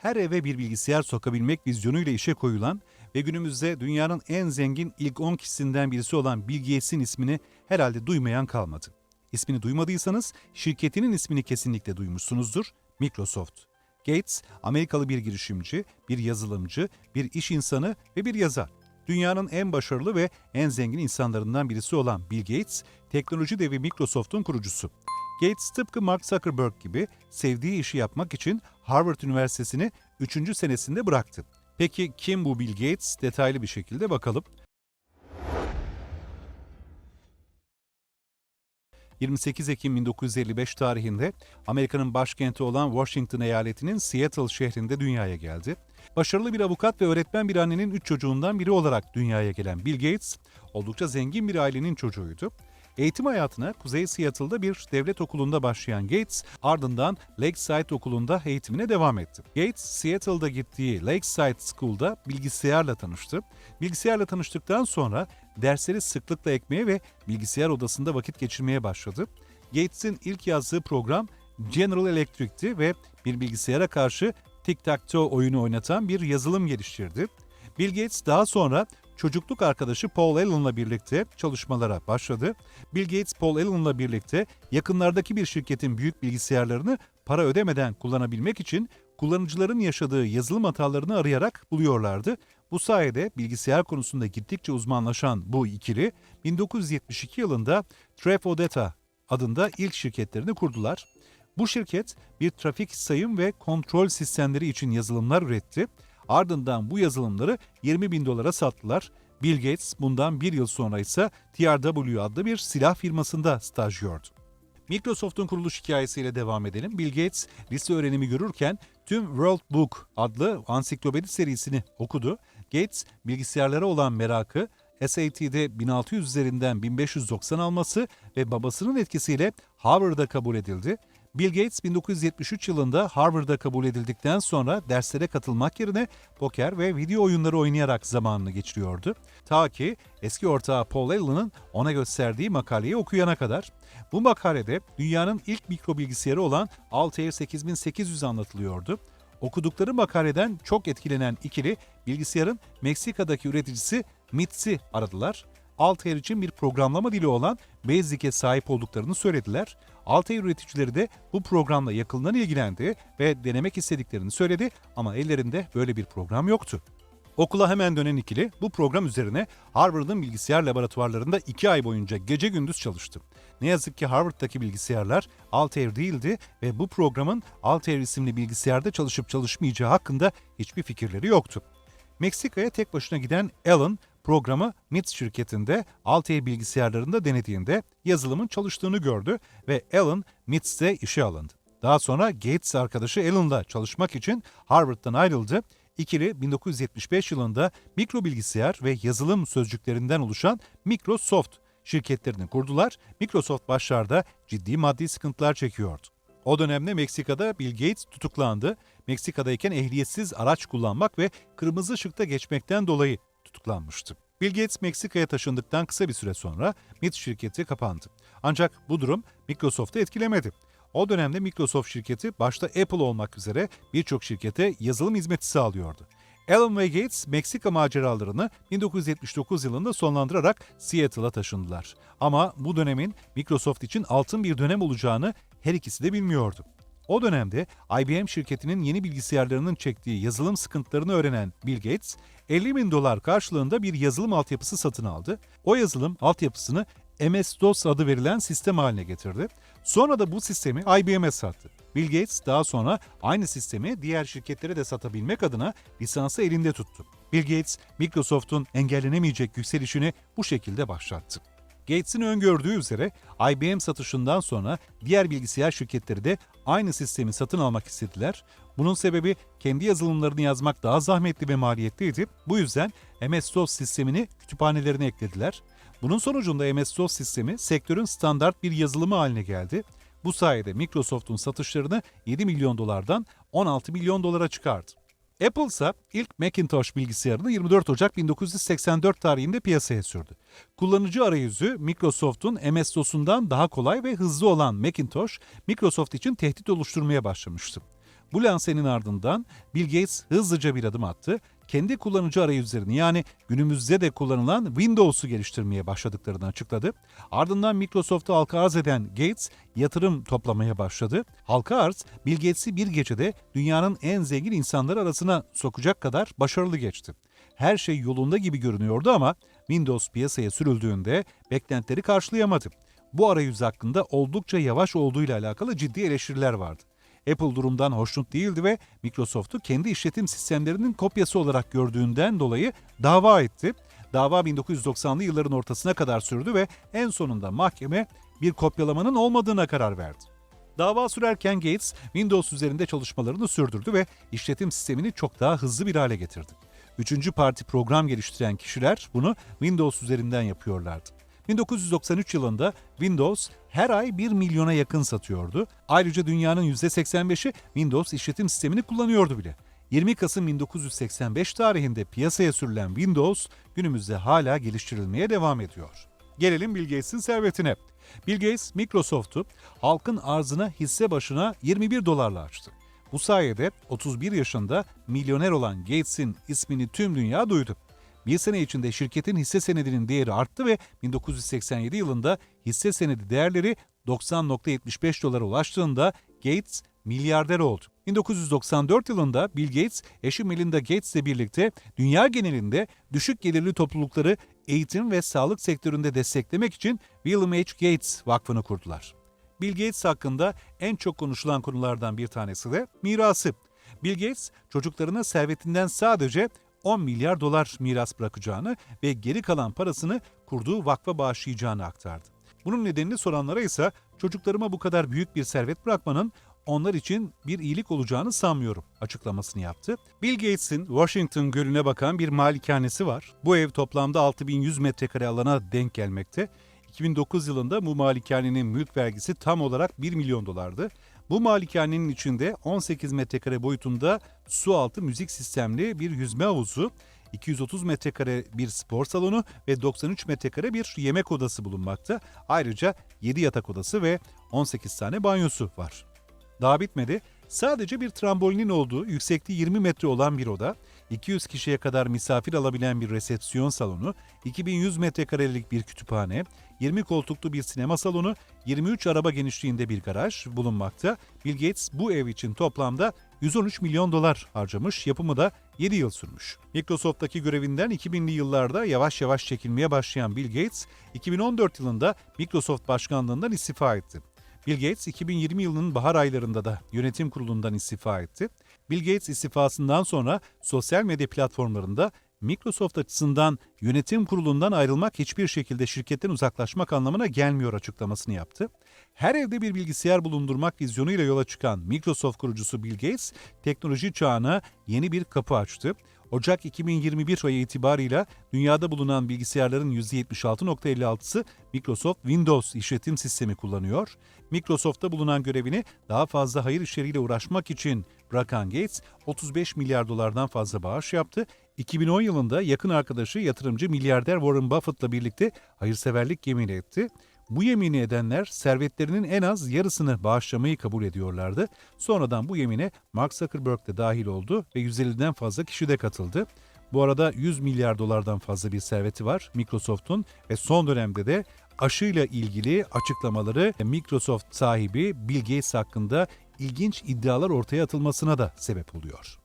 her eve bir bilgisayar sokabilmek vizyonuyla işe koyulan ve günümüzde dünyanın en zengin ilk 10 kişisinden birisi olan Bill Gates'in ismini herhalde duymayan kalmadı. İsmini duymadıysanız şirketinin ismini kesinlikle duymuşsunuzdur. Microsoft. Gates, Amerikalı bir girişimci, bir yazılımcı, bir iş insanı ve bir yazar. Dünyanın en başarılı ve en zengin insanlarından birisi olan Bill Gates, teknoloji devi Microsoft'un kurucusu. Gates tıpkı Mark Zuckerberg gibi sevdiği işi yapmak için Harvard Üniversitesi'ni 3. senesinde bıraktı. Peki kim bu Bill Gates? Detaylı bir şekilde bakalım. 28 Ekim 1955 tarihinde Amerika'nın başkenti olan Washington eyaletinin Seattle şehrinde dünyaya geldi. Başarılı bir avukat ve öğretmen bir annenin üç çocuğundan biri olarak dünyaya gelen Bill Gates, oldukça zengin bir ailenin çocuğuydu. Eğitim hayatına Kuzey Seattle'da bir devlet okulunda başlayan Gates, ardından Lakeside Okulu'nda eğitimine devam etti. Gates, Seattle'da gittiği Lakeside School'da bilgisayarla tanıştı. Bilgisayarla tanıştıktan sonra dersleri sıklıkla ekmeye ve bilgisayar odasında vakit geçirmeye başladı. Gates'in ilk yazdığı program General Electric'ti ve bir bilgisayara karşı tic-tac-toe oyunu oynatan bir yazılım geliştirdi. Bill Gates daha sonra çocukluk arkadaşı Paul Allen'la birlikte çalışmalara başladı. Bill Gates, Paul Allen'la birlikte yakınlardaki bir şirketin büyük bilgisayarlarını para ödemeden kullanabilmek için kullanıcıların yaşadığı yazılım hatalarını arayarak buluyorlardı. Bu sayede bilgisayar konusunda gittikçe uzmanlaşan bu ikili 1972 yılında Trefodeta adında ilk şirketlerini kurdular. Bu şirket bir trafik sayım ve kontrol sistemleri için yazılımlar üretti. Ardından bu yazılımları 20 bin dolara sattılar. Bill Gates bundan bir yıl sonra ise TRW adlı bir silah firmasında stajyördü. Microsoft'un kuruluş hikayesiyle devam edelim. Bill Gates lise öğrenimi görürken tüm World Book adlı ansiklopedi serisini okudu. Gates bilgisayarlara olan merakı, SAT'de 1600 üzerinden 1590 alması ve babasının etkisiyle Harvard'a kabul edildi. Bill Gates 1973 yılında Harvard'a kabul edildikten sonra derslere katılmak yerine poker ve video oyunları oynayarak zamanını geçiriyordu. Ta ki eski ortağı Paul Allen'ın ona gösterdiği makaleyi okuyana kadar. Bu makalede dünyanın ilk mikro bilgisayarı olan Altair 8800 anlatılıyordu. Okudukları makaleden çok etkilenen ikili bilgisayarın Meksika'daki üreticisi MITS'i aradılar. Altair için bir programlama dili olan Basic'e sahip olduklarını söylediler. Altair üreticileri de bu programla yakından ilgilendi ve denemek istediklerini söyledi ama ellerinde böyle bir program yoktu. Okula hemen dönen ikili bu program üzerine Harvard'ın bilgisayar laboratuvarlarında iki ay boyunca gece gündüz çalıştı. Ne yazık ki Harvard'daki bilgisayarlar Altair değildi ve bu programın Altair isimli bilgisayarda çalışıp çalışmayacağı hakkında hiçbir fikirleri yoktu. Meksika'ya tek başına giden Alan programı MITS şirketinde Altair bilgisayarlarında denediğinde yazılımın çalıştığını gördü ve Alan MITS'te işe alındı. Daha sonra Gates arkadaşı Alan'la çalışmak için Harvard'dan ayrıldı. İkili 1975 yılında mikro bilgisayar ve yazılım sözcüklerinden oluşan Microsoft şirketlerini kurdular. Microsoft başlarda ciddi maddi sıkıntılar çekiyordu. O dönemde Meksika'da Bill Gates tutuklandı. Meksika'dayken ehliyetsiz araç kullanmak ve kırmızı ışıkta geçmekten dolayı tutuklanmıştı. Bill Gates Meksika'ya taşındıktan kısa bir süre sonra MIT şirketi kapandı. Ancak bu durum Microsoft'u etkilemedi. O dönemde Microsoft şirketi başta Apple olmak üzere birçok şirkete yazılım hizmeti sağlıyordu. Alan ve Gates Meksika maceralarını 1979 yılında sonlandırarak Seattle'a taşındılar. Ama bu dönemin Microsoft için altın bir dönem olacağını her ikisi de bilmiyordu. O dönemde IBM şirketinin yeni bilgisayarlarının çektiği yazılım sıkıntılarını öğrenen Bill Gates, 50 bin dolar karşılığında bir yazılım altyapısı satın aldı. O yazılım altyapısını MS-DOS adı verilen sistem haline getirdi. Sonra da bu sistemi IBM'e sattı. Bill Gates daha sonra aynı sistemi diğer şirketlere de satabilmek adına lisansı elinde tuttu. Bill Gates, Microsoft'un engellenemeyecek yükselişini bu şekilde başlattı. Gates'in öngördüğü üzere IBM satışından sonra diğer bilgisayar şirketleri de aynı sistemi satın almak istediler. Bunun sebebi kendi yazılımlarını yazmak daha zahmetli ve maliyetliydi. Bu yüzden MS-DOS sistemini kütüphanelerine eklediler. Bunun sonucunda MS-DOS sistemi sektörün standart bir yazılımı haline geldi. Bu sayede Microsoft'un satışlarını 7 milyon dolardan 16 milyon dolara çıkardı. Apple ise ilk Macintosh bilgisayarını 24 Ocak 1984 tarihinde piyasaya sürdü. Kullanıcı arayüzü Microsoft'un MS-DOS'undan daha kolay ve hızlı olan Macintosh, Microsoft için tehdit oluşturmaya başlamıştı. Bu lansenin ardından Bill Gates hızlıca bir adım attı. Kendi kullanıcı arayüzlerini yani günümüzde de kullanılan Windows'u geliştirmeye başladıklarını açıkladı. Ardından Microsoft'u halka arz eden Gates yatırım toplamaya başladı. Halka arz Bill Gates'i bir gecede dünyanın en zengin insanları arasına sokacak kadar başarılı geçti. Her şey yolunda gibi görünüyordu ama Windows piyasaya sürüldüğünde beklentileri karşılayamadı. Bu arayüz hakkında oldukça yavaş olduğuyla alakalı ciddi eleştiriler vardı. Apple durumdan hoşnut değildi ve Microsoft'u kendi işletim sistemlerinin kopyası olarak gördüğünden dolayı dava etti. Dava 1990'lı yılların ortasına kadar sürdü ve en sonunda mahkeme bir kopyalamanın olmadığına karar verdi. Dava sürerken Gates, Windows üzerinde çalışmalarını sürdürdü ve işletim sistemini çok daha hızlı bir hale getirdi. Üçüncü parti program geliştiren kişiler bunu Windows üzerinden yapıyorlardı. 1993 yılında Windows her ay 1 milyona yakın satıyordu. Ayrıca dünyanın %85'i Windows işletim sistemini kullanıyordu bile. 20 Kasım 1985 tarihinde piyasaya sürülen Windows günümüzde hala geliştirilmeye devam ediyor. Gelelim Bill Gates'in servetine. Bill Gates, Microsoft'u halkın arzına hisse başına 21 dolarla açtı. Bu sayede 31 yaşında milyoner olan Gates'in ismini tüm dünya duydu. Bir sene içinde şirketin hisse senedinin değeri arttı ve 1987 yılında hisse senedi değerleri 90.75 dolara ulaştığında Gates milyarder oldu. 1994 yılında Bill Gates, eşi Melinda Gates ile birlikte dünya genelinde düşük gelirli toplulukları eğitim ve sağlık sektöründe desteklemek için William H. Gates Vakfı'nı kurdular. Bill Gates hakkında en çok konuşulan konulardan bir tanesi de mirası. Bill Gates çocuklarına servetinden sadece 10 milyar dolar miras bırakacağını ve geri kalan parasını kurduğu vakfa bağışlayacağını aktardı. Bunun nedenini soranlara ise çocuklarıma bu kadar büyük bir servet bırakmanın onlar için bir iyilik olacağını sanmıyorum açıklamasını yaptı. Bill Gates'in Washington Gölü'ne bakan bir malikanesi var. Bu ev toplamda 6100 metrekare alana denk gelmekte. 2009 yılında bu malikanenin mülk vergisi tam olarak 1 milyon dolardı. Bu malikanenin içinde 18 metrekare boyutunda su altı müzik sistemli bir yüzme havuzu, 230 metrekare bir spor salonu ve 93 metrekare bir yemek odası bulunmakta. Ayrıca 7 yatak odası ve 18 tane banyosu var. Daha bitmedi. Sadece bir trambolinin olduğu yüksekliği 20 metre olan bir oda, 200 kişiye kadar misafir alabilen bir resepsiyon salonu, 2100 metrekarelik bir kütüphane, 20 koltuklu bir sinema salonu, 23 araba genişliğinde bir garaj bulunmakta. Bill Gates bu ev için toplamda 113 milyon dolar harcamış, yapımı da 7 yıl sürmüş. Microsoft'taki görevinden 2000'li yıllarda yavaş yavaş çekilmeye başlayan Bill Gates, 2014 yılında Microsoft başkanlığından istifa etti. Bill Gates 2020 yılının bahar aylarında da yönetim kurulundan istifa etti. Bill Gates istifasından sonra sosyal medya platformlarında Microsoft açısından yönetim kurulundan ayrılmak hiçbir şekilde şirketten uzaklaşmak anlamına gelmiyor açıklamasını yaptı. Her evde bir bilgisayar bulundurmak vizyonuyla yola çıkan Microsoft kurucusu Bill Gates, teknoloji çağına yeni bir kapı açtı. Ocak 2021 ayı itibarıyla dünyada bulunan bilgisayarların %76.56'sı Microsoft Windows işletim sistemi kullanıyor. Microsoft'ta bulunan görevini daha fazla hayır işleriyle uğraşmak için bırakan Gates 35 milyar dolardan fazla bağış yaptı. 2010 yılında yakın arkadaşı yatırımcı milyarder Warren Buffett'la birlikte hayırseverlik yemini etti. Bu yemini edenler servetlerinin en az yarısını bağışlamayı kabul ediyorlardı. Sonradan bu yemine Mark Zuckerberg de dahil oldu ve 150'den fazla kişi de katıldı. Bu arada 100 milyar dolardan fazla bir serveti var Microsoft'un ve son dönemde de aşıyla ilgili açıklamaları Microsoft sahibi Bill Gates hakkında ilginç iddialar ortaya atılmasına da sebep oluyor.